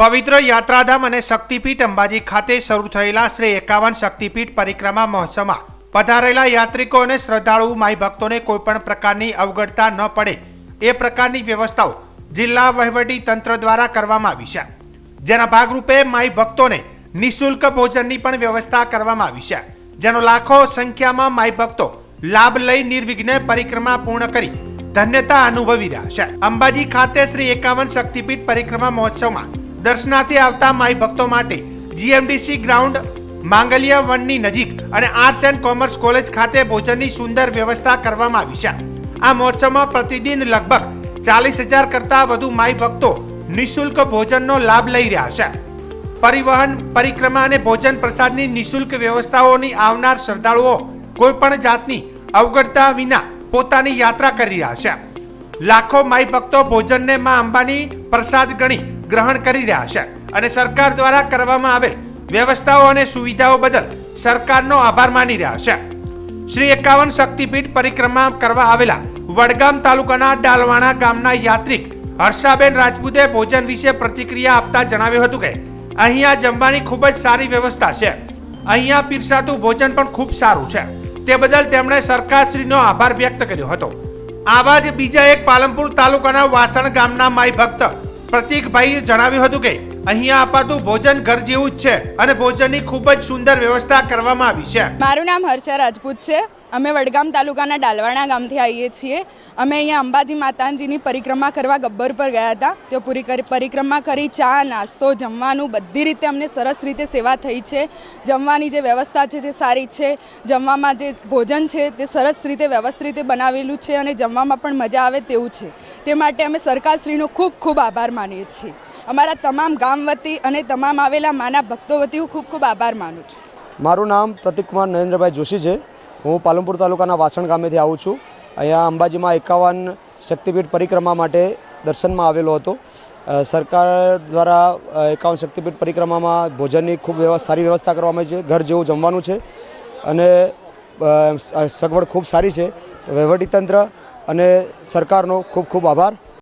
પવિત્ર યાત્રાધામ અને શક્તિપીઠ અંબાજી ખાતે શરૂ થયેલા શ્રી એકાવન શક્તિપીઠ પરિક્રમા મહોત્સવમાં પધારેલા યાત્રિકો અને શ્રદ્ધાળુ માઈ ભક્તોને કોઈપણ પ્રકારની અવગડતા ન પડે એ પ્રકારની વ્યવસ્થાઓ જિલ્લા વહીવટી તંત્ર દ્વારા કરવામાં આવી છે. જેના ભાગરૂપે માઈ ભક્તોને નિઃશુલ્ક ભોજનની પણ વ્યવસ્થા કરવામાં આવી છે. જેનો લાખો સંખ્યામાં માઈ ભક્તો લાભ લઈ નિર્વિઘ્ને પરિક્રમા પૂર્ણ કરી ધન્યતા અનુભવી રહ્યા છે. અંબાજી ખાતે શ્રી એકાવન શક્તિપીઠ પરિક્રમા મહોત્સવમાં દર્શનાર્થી આવતા માઈ ભક્તો માટે જીએમડીસી ગ્રાઉન્ડ માંગલિયા વનની નજીક અને આર્ટ્સ એન્ડ કોમર્સ કોલેજ ખાતે ભોજનની સુંદર વ્યવસ્થા કરવામાં આવી છે. આ મહોત્સવમાં પ્રતિદિન લગભગ ચાલીસ હજાર કરતાં વધુ માઈ ભક્તો નિઃશુલ્ક ભોજનનો લાભ લઈ રહ્યા છે. પરિવહન, પરિક્રમા અને ભોજન પ્રસાદની નિઃશુલ્ક વ્યવસ્થાઓની આવનાર શ્રદ્ધાળુઓ કોઈ પણ જાતની અવગણતા વિના પોતાની યાત્રા કરી રહ્યા છે. લાખો માઈ ભક્તો ભોજનને માં અંબાની પ્રસાદ ગણી ગ્રહણ કરી રહ્યા છે અને સરકાર દ્વારા કરવામાં આવેલ વ્યવસ્થાઓ અને સુવિધાઓ બદલ સરકારનો આભાર માની રહ્યા છે. શ્રી એકાવન શક્તિપીઠ પરિક્રમા કરવા આવેલા વડગામ તાલુકાના ડાલવાણા ગામના યાત્રિક હર્ષાબેન રાજપૂતે ભોજન વિશે પ્રતિક્રિયા આપતા જણાવ્યું હતું કે, અહીંયા જમવાની ખૂબ જ સારી વ્યવસ્થા છે. અહીંયા પીરસાતું ભોજન પણ ખૂબ સારું છે. તે બદલ તેમણે સરકારશ્રીનો આભાર વ્યક્ત કર્યો હતો. આવા જ બીજા એક પાલનપુર તાલુકાના વાસણ ગામના માઈ ભક્ત પ્રતિકભાઈએ જણાવ્યું હતું કે, અહીંયા અપાતું ભોજન ઘર જેવું જ છે અને ભોજનની ખૂબ જ સુંદર વ્યવસ્થા કરવામાં આવી છે. મારું નામ હર્ષા રાજપૂત છે. અમે વડગામ તાલુકાના ડાલવાણા ગામથી આવીએ છીએ. અમે અહીંયા અંબાજી માતાજીની પરિક્રમા કરવા ગબ્બર પર ગયા હતા. તે પૂરી કરી, પરિક્રમા કરી, ચા, નાસ્તો, જમવાનું, બધી રીતે અમને સરસ રીતે સેવા થઈ છે. જમવાની જે વ્યવસ્થા છે જે સારી છે, જમવામાં જે ભોજન છે તે સરસ રીતે વ્યવસ્થિત રીતે બનાવેલું છે અને જમવામાં પણ મજા આવે તેવું છે. તે માટે અમે સરકારશ્રીનો ખૂબ ખૂબ આભાર માનીએ છીએ. અમારા તમામ ગામ વતી અને તમામ આવેલા માના ભક્તો વતી હું ખૂબ ખૂબ આભાર માનું છું. મારું નામ પ્રતિકકુમાર નરેન્દ્રભાઈ જોશી છે. હું પાલનપુર તાલુકાના વાસણ ગામેથી આવું છું. અહીંયા અંબાજીમાં એકાવન શક્તિપીઠ પરિક્રમા માટે દર્શનમાં આવેલો હતો. સરકાર દ્વારા એકાવન શક્તિપીઠ પરિક્રમામાં ભોજનની ખૂબ સારી વ્યવસ્થા કરવામાં આવી છે. ઘર જેવું જમવાનું છે. અને સગવડ ખૂબ સારી છે. તો વહીવટીતંત્ર અને સરકારનો ખૂબ ખૂબ આભાર.